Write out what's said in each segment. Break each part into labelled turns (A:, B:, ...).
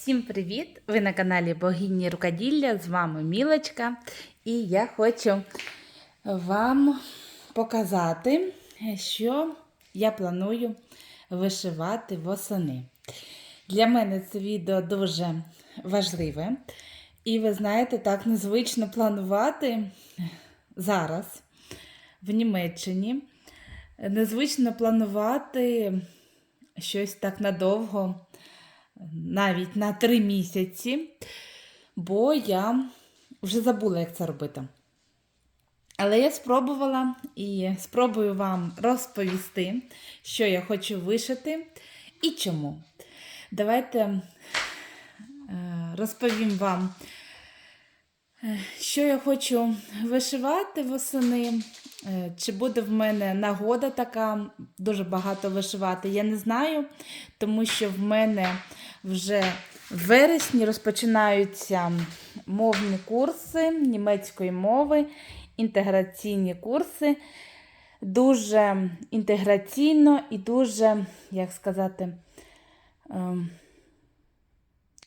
A: Всім привіт! Ви на каналі Богині Рукоділля. З вами Мілочка. І я хочу вам показати, що я планую вишивати восени. Для мене це відео дуже важливе. І ви знаєте, так незвично планувати зараз в Німеччині. Незвично планувати щось так надовго навіть на три місяці, бо я вже забула, як це робити. Але я спробувала і спробую вам розповісти, що я хочу вишити і чому. Давайте е, розповім вам, е, що я хочу вишивати восени. Е, Чи буде в мене нагода така дуже багато вишивати, я не знаю, тому що в мене вже в вересні розпочинаються мовні курси німецької мови, інтеграційні курси. Дуже інтеграційно і дуже, як сказати, ем,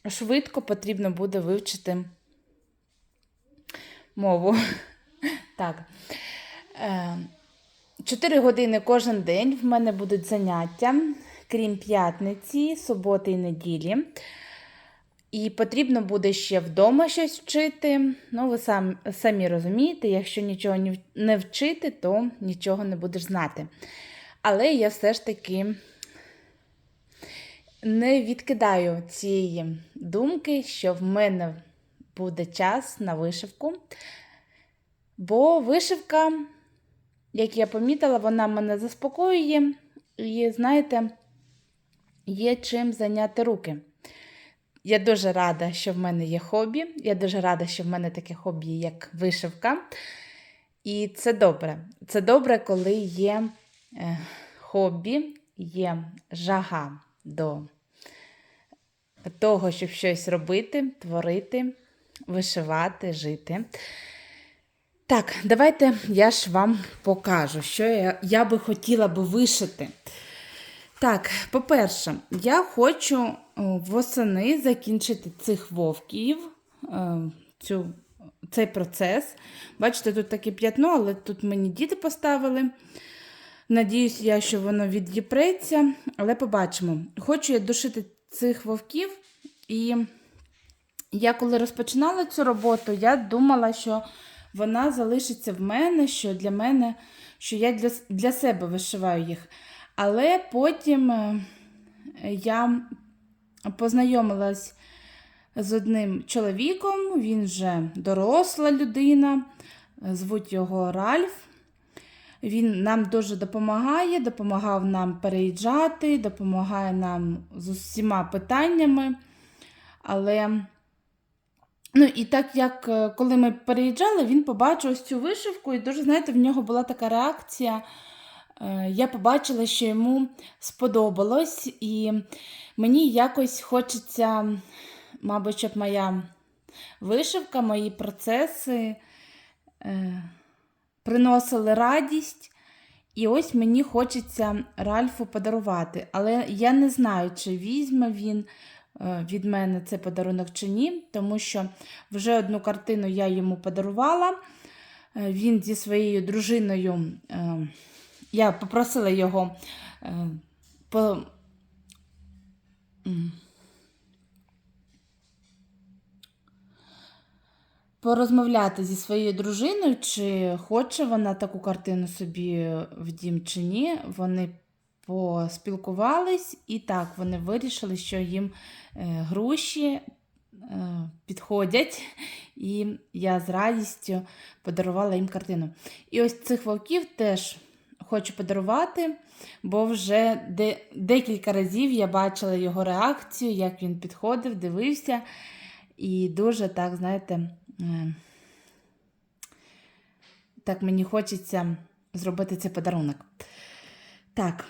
A: швидко потрібно буде вивчити мову. Так. Ем, Чотири години кожен день в мене будуть заняття, крім п'ятниці, суботи і неділі. І потрібно буде ще вдома щось вчити. Ну, ви сам, самі розумієте, якщо нічого не вчити, то нічого не будеш знати. Але я все ж таки не відкидаю цієї думки, що в мене буде час на вишивку. Бо вишивка, як я помітила, вона мене заспокоює. І, знаєте, є чим зайняти руки. Я дуже рада, що в мене є хобі. Я дуже рада, що в мене таке хобі, як вишивка. І це добре. Це добре, коли є е, хобі, є жага до того, щоб щось робити, творити, вишивати, жити. Так, давайте я ж вам покажу, що я, я би хотіла би вишити. Так, по-перше, я хочу е, восени закінчити цих вовків, е, цю, цей процес. Бачите, тут таке п'ятно, але тут мені діти поставили. Надіюсь, я, що воно від'єпреться, але побачимо. Хочу я душити цих вовків, і я коли розпочинала цю роботу, я думала, що вона залишиться в мене, що для мене, що я для, для себе вишиваю їх. Але потім е, я познайомилась з одним чоловіком, він вже доросла людина, звуть його Ральф. Він нам дуже допомагає, допомагав нам переїжджати, допомагає нам з усіма питаннями. Але, ну і так як е, коли ми переїжджали, він побачив ось цю вишивку, і дуже, знаєте, в нього була така реакція. Е, Я побачила, що йому сподобалось, і мені якось хочеться, мабуть, щоб моя вишивка, мої процеси е, приносили радість. І ось мені хочеться Ральфу подарувати. Але я не знаю, чи візьме він е, від мене цей подарунок чи ні, тому що вже одну картину я йому подарувала. Він зі своєю дружиною. Я попросила його е, по. порозмовляти зі своєю дружиною, чи хоче вона таку картину собі в дім чи ні. Вони поспілкувались і так вони вирішили, що їм е, гроші е, підходять, і я з радістю подарувала їм картину. І ось цих вовків теж хочу подарувати, бо вже де, декілька разів я бачила його реакцію, як він підходив, дивився. І дуже так, знаєте, е, так мені хочеться зробити цей подарунок. Так,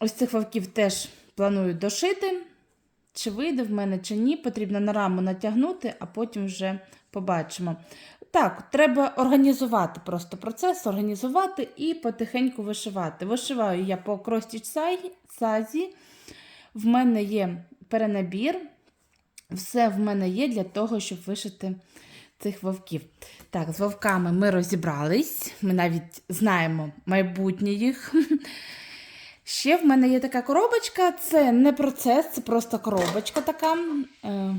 A: ось цих вовків теж планую дошити. Чи вийде в мене, чи ні, потрібно на раму натягнути, а потім вже побачимо. Так, треба організувати просто процес, організувати і потихеньку вишивати. Вишиваю я по кростіч сазі. В мене є перенабір. Все в мене є для того, щоб вишити цих вовків. Так, з вовками ми розібрались, ми навіть знаємо майбутнє їх. Ще в мене є така коробочка, це не процес, це просто коробочка така е,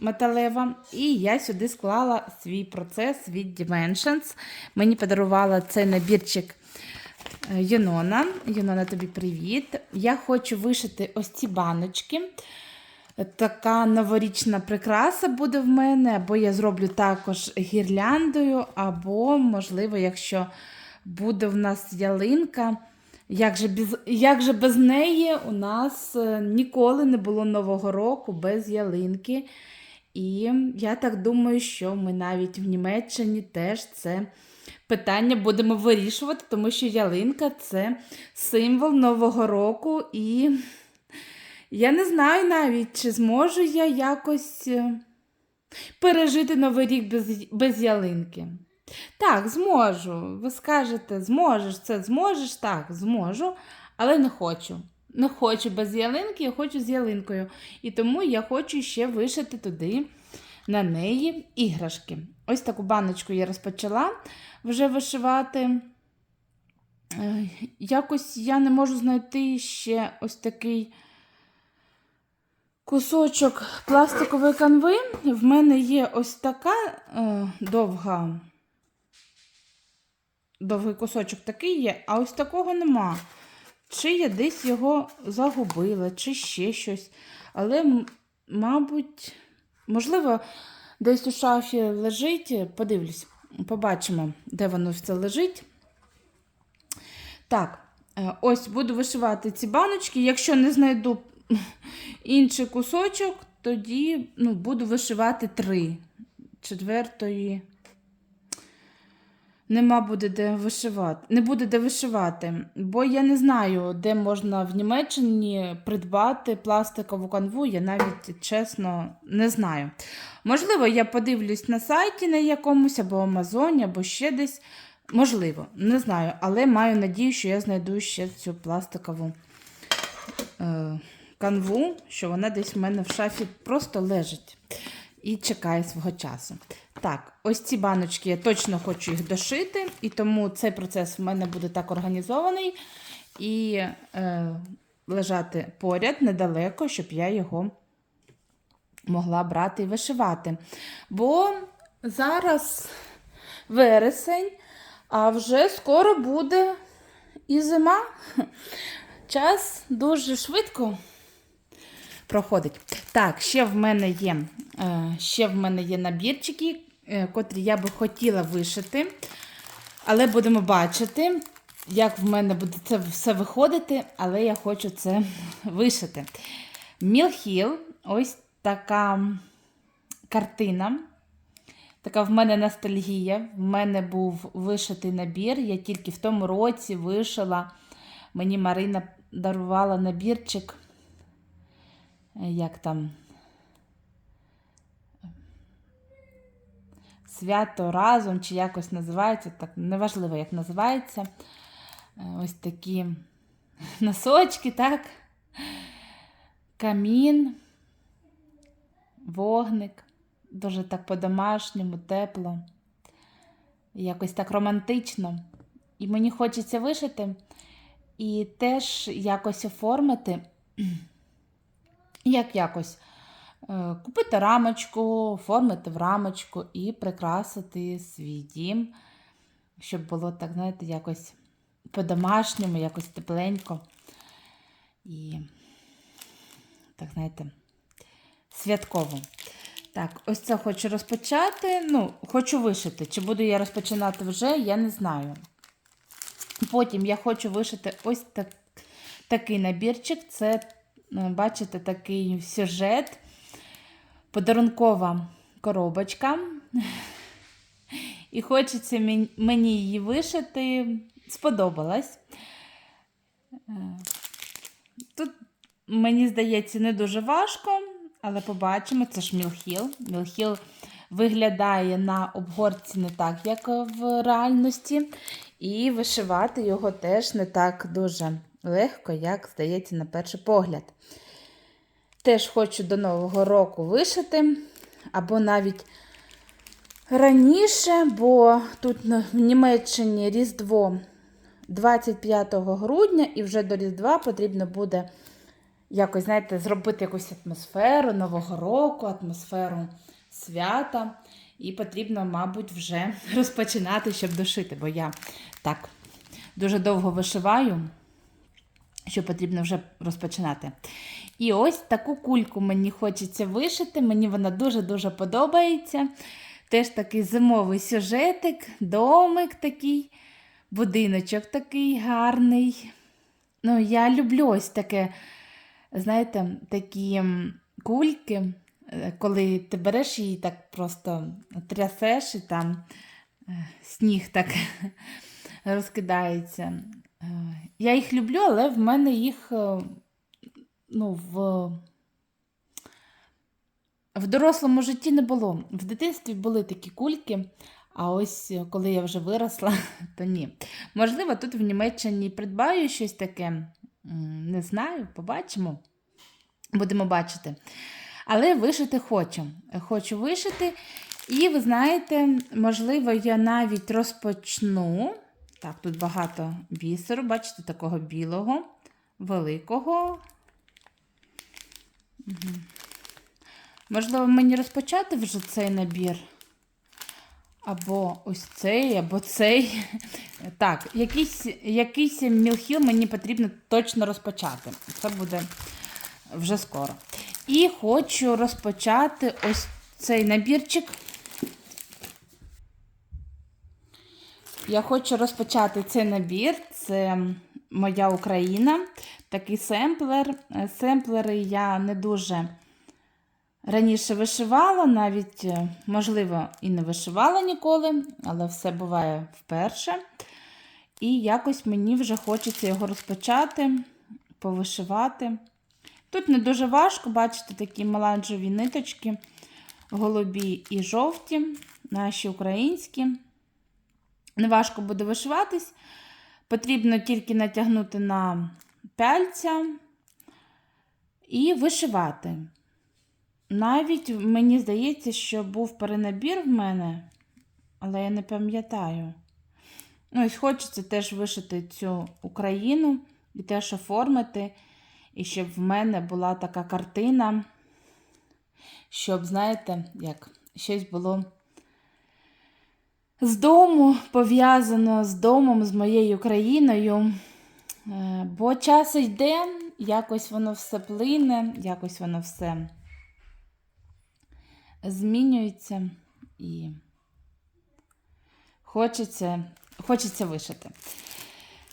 A: металева. І я сюди склала свій процес від Dimensions. Мені подарувала цей набірчик е, Юнона. Юнона, тобі привіт. Я хочу вишити ось ці баночки. Така новорічна прикраса буде в мене, або я зроблю також гірляндою, або, можливо, якщо буде в нас ялинка. Як же без, як же без неї у нас е, ніколи не було Нового року без ялинки. І я так думаю, що ми навіть в Німеччині теж це питання будемо вирішувати, тому що ялинка це символ Нового року. І я не знаю навіть, чи зможу я якось е, пережити Новий рік без, без ялинки. Так, зможу. Ви скажете, зможеш це, зможеш? Так, зможу, але не хочу. Не хочу без ялинки, я хочу з ялинкою. І тому я хочу ще вишити туди на неї іграшки. Ось таку баночку я розпочала вже вишивати. Якось я не можу знайти ще ось такий кусочок пластикової канви. В мене є ось така е, довга довгий кусочок такий є, а ось такого нема. Чи я десь його загубила, чи ще щось. Але, мабуть, можливо, десь у шафі лежить. Подивлюсь, побачимо, де воно все лежить. Так, е, ось буду вишивати ці баночки. Якщо не знайду інший кусочок, тоді ну, буду вишивати три четвертої. Нема буде де вишивати. Не буде де вишивати, бо я не знаю, де можна в Німеччині придбати пластикову канву. Я навіть чесно не знаю. Можливо, я подивлюсь на сайті на якомусь або Амазоні, або ще десь. Можливо, не знаю, але маю надію, що я знайду ще цю пластикову е, канву, що вона десь в мене в шафі просто лежить і чекає свого часу. Так, ось ці баночки я точно хочу їх дошити, і тому цей процес в мене буде так організований і е, лежати поряд недалеко, щоб я його могла брати і вишивати. Бо зараз вересень, а вже скоро буде і зима. Час дуже швидко проходить. Так, ще в мене є, ще в мене є набірчики, е, котрі я би хотіла вишити. Але будемо бачити, як в мене буде це все виходити, але я хочу це вишити. Мілхіл, ось така картина. Така в мене ностальгія. В мене був вишитий набір. Я тільки в тому році вишила. Мені Марина дарувала набірчик. Е, Як там? Свято разом, чи якось називається, так неважливо, як називається. Е, Ось такі носочки, так? Камін, вогник. Дуже так по-домашньому, тепло. Якось так романтично. І мені хочеться вишити і теж якось оформити, як якось купити рамочку, оформити в рамочку і прикрасити свій дім, щоб було так, знаєте, якось по-домашньому, якось тепленько. І, так, знаєте, святково. Так, ось це хочу розпочати. Ну, хочу вишити. Чи буду я розпочинати вже, я не знаю. Потім я хочу вишити ось так, такий набірчик. Це, е, бачите, такий сюжет, подарункова коробочка. І хочеться мені її вишити. Сподобалась. Е, Тут, мені здається, не дуже важко, але побачимо, це ж Мілхіл. Мілхіл виглядає на обгорці не так, як в реальності. І вишивати його теж не так дуже легко, як здається, на перший погляд. Теж хочу до Нового року вишити, або навіть раніше, бо тут в Німеччині Різдво 25 грудня, і вже до Різдва потрібно буде якось, знаєте, зробити якусь атмосферу Нового року, атмосферу свята. І потрібно, мабуть, вже розпочинати, щоб дошити, бо я так дуже довго вишиваю, що потрібно вже розпочинати. І ось таку кульку мені хочеться вишити. Мені вона дуже-дуже подобається. Теж такий зимовий сюжетик, домик такий, будиночок такий гарний. Ну, я люблю ось таке, знаєте, такі кульки, е, коли ти береш її так просто трясеш і там е, сніг так розкидається. Е, Я їх люблю, але в мене їх е, ну, в, в дорослому житті не було. В дитинстві були такі кульки, а ось е, коли я вже виросла, то ні. Можливо, тут в Німеччині придбаю щось таке. Не знаю, побачимо. Будемо бачити. Але вишити хочу. Хочу вишити. І ви знаєте, можливо, я навіть розпочну. Так, тут багато бісеру, бачите, такого білого, великого. Угу. Можливо, мені розпочати вже цей набір. Або ось цей, або цей. Так, якийсь, якийсь мілхіл мені потрібно точно розпочати. Це буде вже скоро. І хочу розпочати ось цей набірчик. Я хочу розпочати цей набір. Це моя Україна. Такий семплер. Е, Семплери я не дуже раніше вишивала, навіть, е, можливо, і не вишивала ніколи, але все буває вперше. І якось мені вже хочеться його розпочати, повишивати. Тут не дуже важко, бачите, такі меланжеві ниточки, голубі і жовті, наші українські. Неважко буде вишиватись. Потрібно тільки натягнути на пяльця і вишивати. Навіть мені здається, що був перенабір в мене, але я не пам'ятаю. Ну, ось хочеться теж вишити цю Україну і теж оформити. І щоб в мене була така картина, щоб, знаєте, як щось було з дому пов'язано з домом, з моєю країною. Е, Бо час йде, якось воно все плине, якось воно все змінюється і хочеться, хочеться вишити.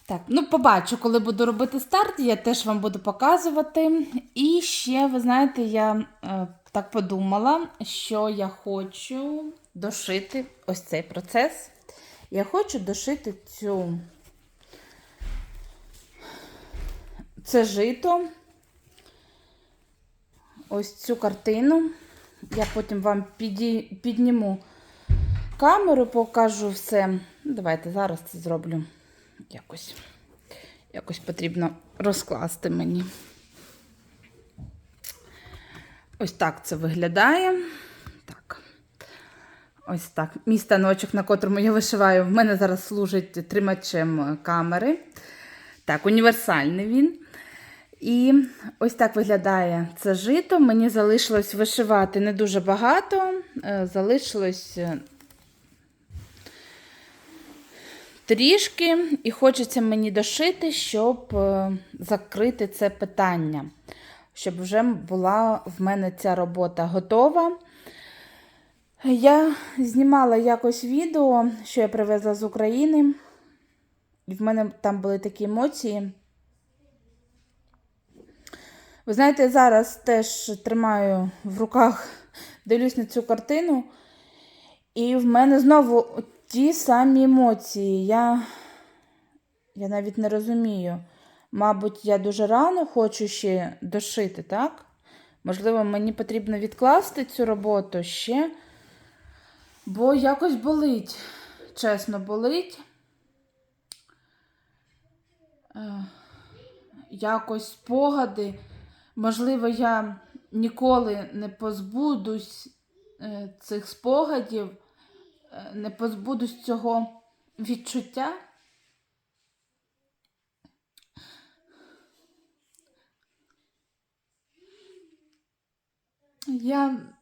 A: Так, ну побачу, коли буду робити старт, я теж вам буду показувати. І ще, ви знаєте, я е, так подумала, що я хочу дошити ось цей процес. Я хочу дошити цю це жито, ось цю картину. Я потім вам піді... підніму камеру, покажу все. Ну, Давайте зараз це зроблю якось. Якось потрібно розкласти мені. Ось так це виглядає. Так. Ось так. Мій станочок, на котрому я вишиваю, в мене зараз служить тримачем камери. Так, універсальний він. І ось так виглядає це жито. Мені залишилось вишивати не дуже багато. Е, Залишилось е, трішки, і хочеться мені дошити, щоб е, закрити це питання. Щоб вже була в мене ця робота готова. Я знімала якось відео, що я привезла з України, і в мене там були такі емоції. Ви знаєте, зараз теж тримаю в руках, дивлюсь на цю картину, і в мене знову ті самі емоції. Я, я навіть не розумію. Мабуть, я дуже рано хочу ще дошити, так? Можливо, мені потрібно відкласти цю роботу ще, бо якось болить. Чесно, болить. Е, Якось спогади. Можливо, я ніколи не позбудусь е, цих спогадів, е, не позбудусь цього відчуття. Я.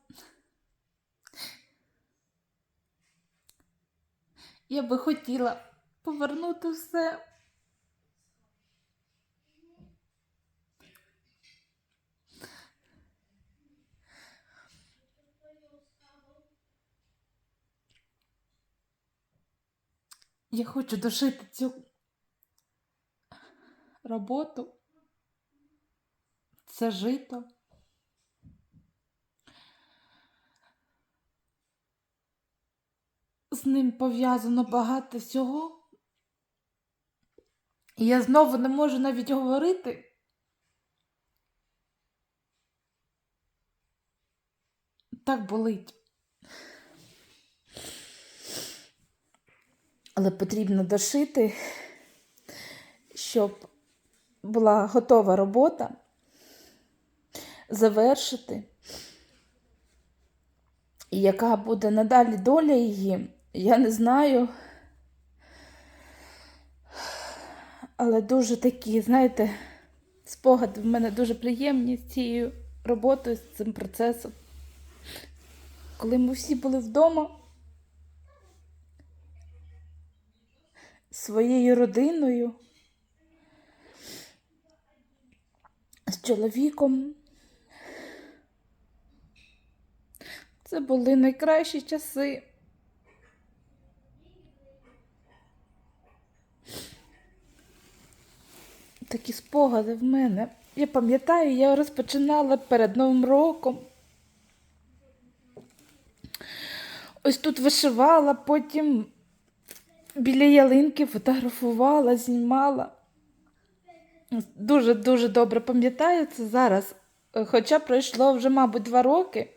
A: Я би хотіла повернути все. Я хочу дожити цю роботу. Це жито. З ним пов'язано багато всього. І я знову не можу навіть говорити. Так болить. Але потрібно дошити, щоб була готова робота, завершити. І яка буде надалі доля її, я не знаю. Але дуже такі, знаєте, спогади в мене дуже приємні з цією роботою, з цим процесом. Коли ми всі були вдома своєю родиною, з чоловіком. Це були найкращі часи. Такі спогади в мене. Я пам'ятаю, я розпочинала перед Новим роком. Ось тут вишивала, потім біля ялинки фотографувала, знімала. Дуже-дуже добре пам'ятаю це зараз. Хоча пройшло вже, мабуть, два роки.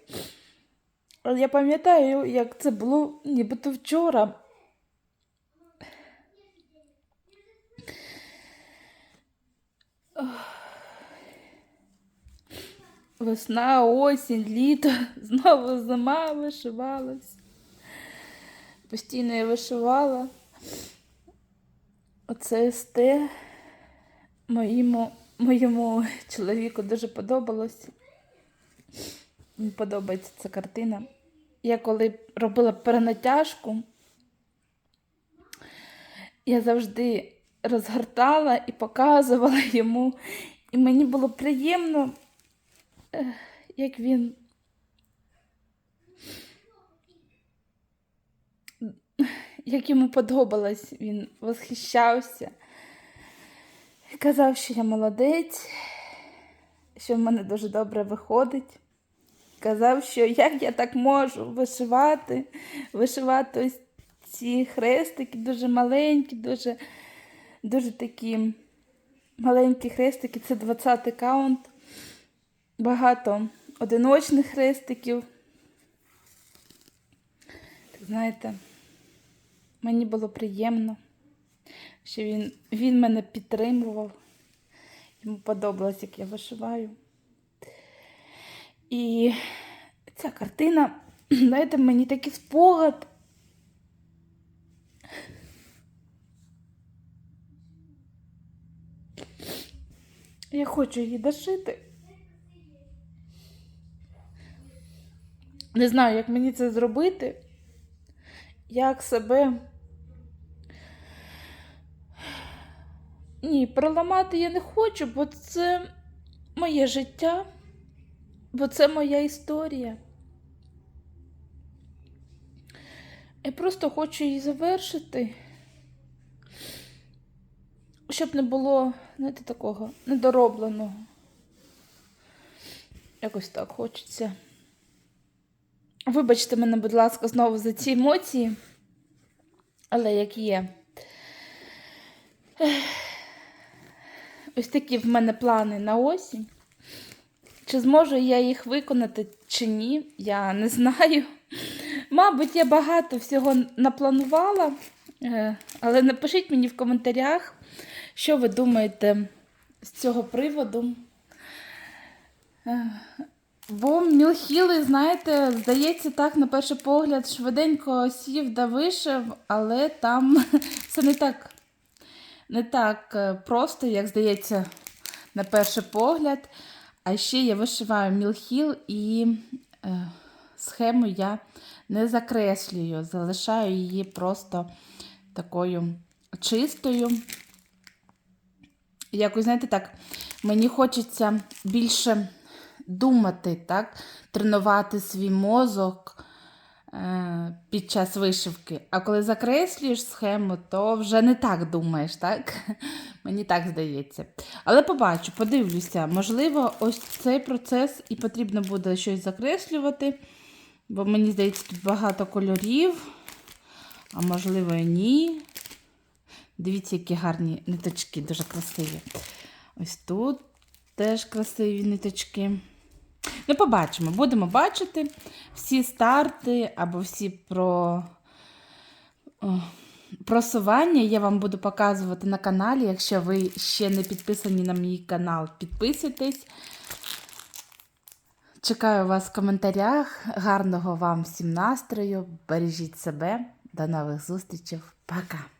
A: Але я пам'ятаю, як це було нібито вчора. Весна, осінь, літо, знову зима вишивалась. Постійно я вишивала. Оце СТ моєму, моєму чоловіку дуже подобалось. Мені подобається ця картина. Я коли робила перенатяжку, я завжди розгортала і показувала йому. І мені було приємно, як він як йому подобалось, він восхищався. Казав, що я молодець, що в мене дуже добре виходить. Казав, що як я так можу вишивати, вишивати ось ці хрестики дуже маленькі, дуже, дуже такі маленькі хрестики, це 20 каунт, багато одиночних хрестиків. Так знаєте, мені було приємно, що він, він мене підтримував. Йому подобалось, як я вишиваю. І ця картина, знаєте, мені такий спогад. Я хочу її дошити. Не знаю, як мені це зробити, як себе. Ні, проламати я не хочу, бо це моє життя, бо це моя історія. Я просто хочу її завершити, щоб не було, знаєте, такого недоробленого. Якось так хочеться. Вибачте мене, будь ласка, знову за ці емоції, але як є. Ось такі в мене плани на осінь. Чи зможу я їх виконати, чи ні, я не знаю. Мабуть, я багато всього напланувала, е, але напишіть мені в коментарях, що ви думаєте з цього приводу. Е, Бо мілхіли, знаєте, здається, так на перший погляд швиденько сів да вишив, але там все не так, не так е, просто, як здається, на перший погляд. А ще я вишиваю мілхіл і е, схему я не закреслюю, залишаю її просто такою чистою. Якось, знаєте, так, мені хочеться більше думати, так, тренувати свій мозок е, під час вишивки. А коли закреслюєш схему, то вже не так думаєш, так? Мені так здається. Але побачу, подивлюся, можливо, ось цей процес і потрібно буде щось закреслювати, бо мені здається, тут багато кольорів, а можливо і ні. Дивіться, які гарні ниточки, дуже красиві. Ось тут теж красиві ниточки. Ну, побачимо, будемо бачити всі старти або всі про просування я вам буду показувати на каналі. Якщо ви ще не підписані на мій канал, підписуйтесь. Чекаю вас в коментарях. Гарного вам всім настрою. Бережіть себе. До нових зустрічей. Пока!